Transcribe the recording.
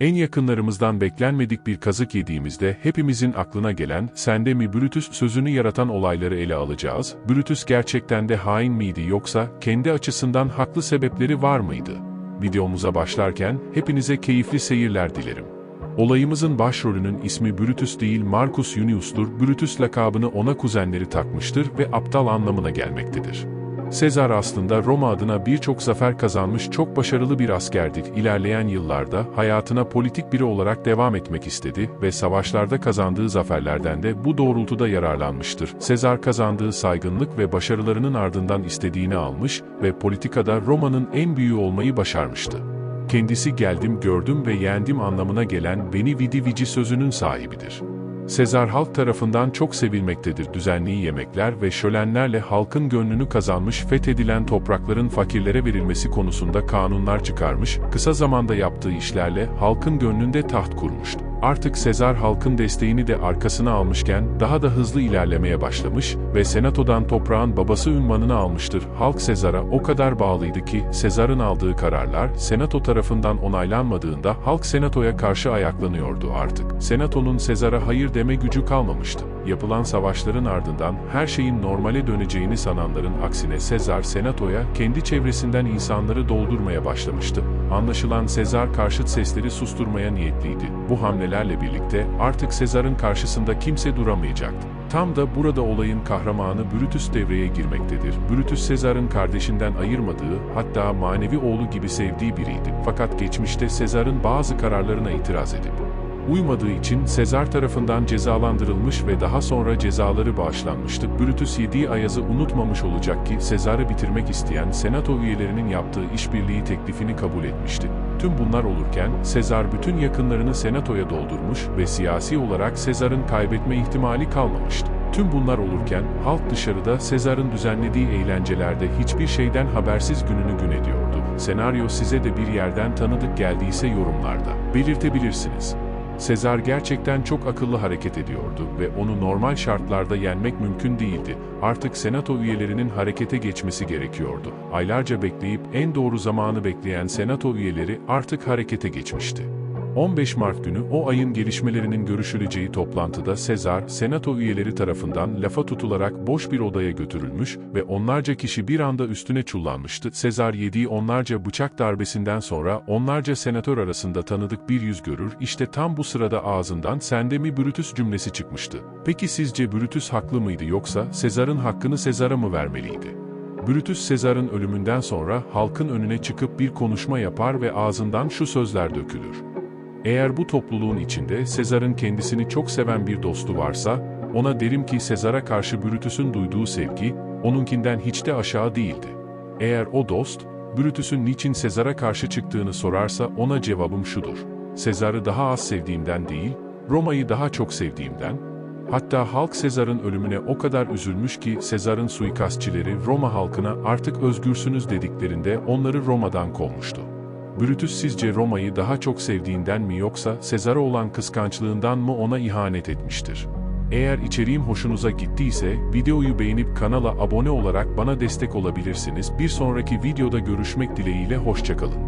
En yakınlarımızdan beklenmedik bir kazık yediğimizde hepimizin aklına gelen sende mi Brutus sözünü yaratan olayları ele alacağız. Brutus gerçekten de hain miydi yoksa kendi açısından haklı sebepleri var mıydı? Videomuza başlarken hepinize keyifli seyirler dilerim. Olayımızın başrolünün ismi Brutus değil Marcus Junius'tur. Brutus lakabını ona kuzenleri takmıştır ve aptal anlamına gelmektedir. Sezar aslında Roma adına birçok zafer kazanmış çok başarılı bir askerdir. İlerleyen yıllarda hayatına politik biri olarak devam etmek istedi ve savaşlarda kazandığı zaferlerden de bu doğrultuda yararlanmıştır. Sezar kazandığı saygınlık ve başarılarının ardından istediğini almış ve politikada Roma'nın en büyüğü olmayı başarmıştı. Kendisi geldim gördüm ve yendim anlamına gelen beni vidi vici sözünün sahibidir. Sezar halk tarafından çok sevilmektedir. Düzenli yemekler ve şölenlerle halkın gönlünü kazanmış, fethedilen toprakların fakirlere verilmesi konusunda kanunlar çıkarmış, kısa zamanda yaptığı işlerle halkın gönlünde taht kurmuştu. Artık Sezar halkın desteğini de arkasına almışken daha da hızlı ilerlemeye başlamış ve senatodan toprağın babası ünvanını almıştır. Halk Sezar'a o kadar bağlıydı ki Sezar'ın aldığı kararlar senato tarafından onaylanmadığında halk senatoya karşı ayaklanıyordu artık. Senatonun Sezar'a hayır deme gücü kalmamıştı. Yapılan savaşların ardından her şeyin normale döneceğini sananların aksine Sezar senatoya kendi çevresinden insanları doldurmaya başlamıştı. Anlaşılan Sezar karşıt sesleri susturmaya niyetliydi. Bu hamlelerle birlikte artık Sezar'ın karşısında kimse duramayacaktı. Tam da burada olayın kahramanı Brutus devreye girmektedir. Brutus Sezar'ın kardeşinden ayırmadığı, hatta manevi oğlu gibi sevdiği biriydi. Fakat geçmişte Sezar'ın bazı kararlarına itiraz edip uymadığı için Sezar tarafından cezalandırılmış ve daha sonra cezaları bağışlanmıştı. Brutus yediği ayazı unutmamış olacak ki Sezar'ı bitirmek isteyen senato üyelerinin yaptığı işbirliği teklifini kabul etmişti. Tüm bunlar olurken Sezar bütün yakınlarını senatoya doldurmuş ve siyasi olarak Sezar'ın kaybetme ihtimali kalmamıştı. Tüm bunlar olurken halk dışarıda Sezar'ın düzenlediği eğlencelerde hiçbir şeyden habersiz gününü gün ediyordu. Senaryo size de bir yerden tanıdık geldiyse yorumlarda belirtebilirsiniz. Sezar gerçekten çok akıllı hareket ediyordu ve onu normal şartlarda yenmek mümkün değildi. Artık senato üyelerinin harekete geçmesi gerekiyordu. Aylarca bekleyip en doğru zamanı bekleyen senato üyeleri artık harekete geçmişti. 15 Mart günü o ayın gelişmelerinin görüşüleceği toplantıda Sezar, senato üyeleri tarafından lafa tutularak boş bir odaya götürülmüş ve onlarca kişi bir anda üstüne çullanmıştı. Sezar yediği onlarca bıçak darbesinden sonra onlarca senatör arasında tanıdık bir yüz görür, işte tam bu sırada ağzından sende mi Brutus cümlesi çıkmıştı. Peki sizce Brutus haklı mıydı yoksa Sezar'ın hakkını Sezar'a mı vermeliydi? Brutus Sezar'ın ölümünden sonra halkın önüne çıkıp bir konuşma yapar ve ağzından şu sözler dökülür. Eğer bu topluluğun içinde Sezar'ın kendisini çok seven bir dostu varsa, ona derim ki Sezar'a karşı Brutus'un duyduğu sevgi, onunkinden hiç de aşağı değildi. Eğer o dost, Brutus'un niçin Sezar'a karşı çıktığını sorarsa ona cevabım şudur. Sezar'ı daha az sevdiğimden değil, Roma'yı daha çok sevdiğimden, hatta halk Sezar'ın ölümüne o kadar üzülmüş ki Sezar'ın suikastçileri Roma halkına artık özgürsünüz dediklerinde onları Roma'dan kovmuştu. Brutus sizce Roma'yı daha çok sevdiğinden mi yoksa Sezar'a olan kıskançlığından mı ona ihanet etmiştir? Eğer içeriğim hoşunuza gittiyse videoyu beğenip kanala abone olarak bana destek olabilirsiniz. Bir sonraki videoda görüşmek dileğiyle hoşçakalın.